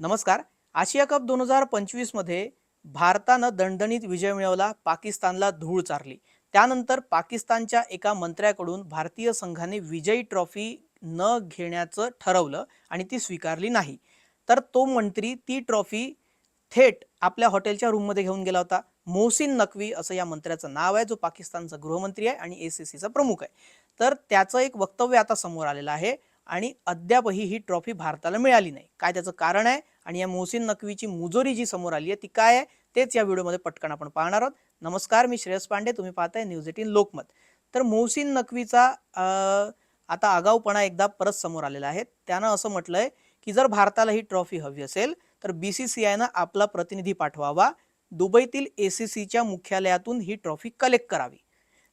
नमस्कार. आशिया कप दोन हजार पंचवीसमध्ये भारतानं दणदणीत विजय मिळवला पाकिस्तानला धूळ चारली. त्यानंतर पाकिस्तानच्या एका मंत्र्याकडून भारतीय संघाने विजयी ट्रॉफी न घेण्याचं ठरवलं आणि ती स्वीकारली नाही. तर तो मंत्री ती ट्रॉफी थेट आपल्या हॉटेलच्या रूममध्ये घेऊन गेला होता. मोहसिन नकवी असं या मंत्र्याचं नाव आहे जो पाकिस्तानचा गृहमंत्री आहे आणि ए सी सीचा प्रमुख आहे. तर त्याचं एक वक्तव्य आता समोर आलेलं आहे. आणि अद्यापही ही ट्रॉफी भारताला मिळाली नाही. काय त्याचं कारण आहे? आणि या मोहसिन नकवीची मुजोरी जी समोर आली आहे ती काय आहे? तेच या व्हिडिओमध्ये पटकन आपण पाहणार आहोत. नमस्कार मी श्रेयस पांडे. तुम्ही पाहताय न्यूज एटीन लोकमत. तर मोहसिन नकवीचा आता आगाऊपणा एकदा परत समोर आलेला आहे. त्यानं असं म्हटलंय की जर भारताला ही ट्रॉफी हवी असेल तर बी सी सी आयनं आपला प्रतिनिधी पाठवावा. दुबईतील ए सी सीच्या मुख्यालयातून ही ट्रॉफी कलेक्ट करावी.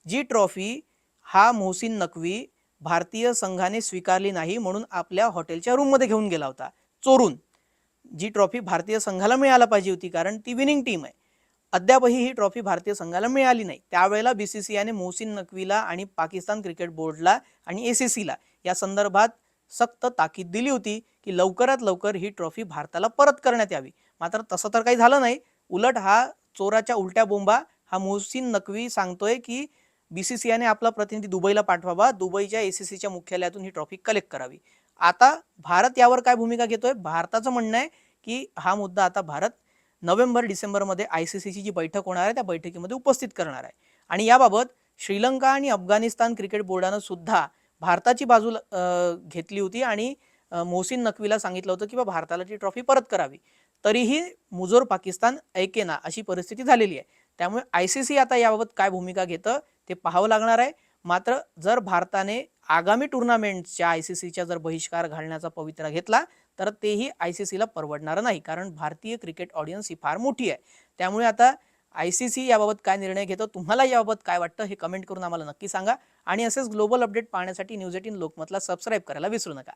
जी ट्रॉफी हा मोहसिन नकवी भारतीय संघाने स्वीकारली नाही म्हणून आपल्या हॉटेलच्या रूममध्ये घेऊन गेला होता. चोरून. जी ट्रॉफी भारतीय संघाला मिळायला पाहिजे होती कारण ती विनिंग टीम आहे. अद्यापही ही ट्रॉफी भारतीय संघाला मिळाली नाही. त्यावेळेला बी सी सी आयने मोहसिन नकवीला आणि पाकिस्तान क्रिकेट बोर्डला आणि ए सी सीला या संदर्भात सक्त ताकीद दिली होती की लवकरात लवकर ही ट्रॉफी भारताला परत करण्यात यावी. मात्र तसं तर काही झालं नाही. उलट हा चोराच्या उलट्या बोंबा हा मोहसिन नकवी सांगतोय की बीसीसीआयने आपला प्रतिनिधी दुबईला पाठवावा. दुबईच्या एसीसीच्या मुख्यालयातून ही ट्रॉफी कलेक्ट करावी. आता भारत यावर काय भूमिका घेतोय? भारताचं म्हणणं आहे की हा मुद्दा आता भारत नोव्हेंबर डिसेंबरमध्ये आय सी सीची जी बैठक होणार आहे त्या बैठकीमध्ये उपस्थित करणार आहे. आणि याबाबत श्रीलंका आणि अफगाणिस्तान क्रिकेट बोर्डानं सुद्धा भारताची बाजू घेतली होती आणि मोहसिन नकवीला सांगितलं होतं की बा भारताला ती ट्रॉफी परत करावी. तरीही मुजोर पाकिस्तान ऐकेना अशी परिस्थिती झालेली आहे. त्यामुळे आय सी सी आता याबाबत काय भूमिका घेतं? ते पाहावं लागणार आहे. मात्र जर भारताने आगामी टुर्नामेंटच्या आय सी सीच्या जर बहिष्कार घालण्याचा पवित्रा घेतला तर तेही आय सी सीला परवडणारं नाही. कारण भारतीय क्रिकेट ऑडियन्स ही फार मोठी आहे. त्यामुळे आता आय सी सी याबाबत काय निर्णय घेतो तुम्हाला याबाबत काय वाटतं हे कमेंट करून आम्हाला नक्की सांगा. आणि असेच ग्लोबल अपडेट पाहण्यासाठी न्यूज एटीन लोकमतला सबस्क्राईब करायला विसरू नका.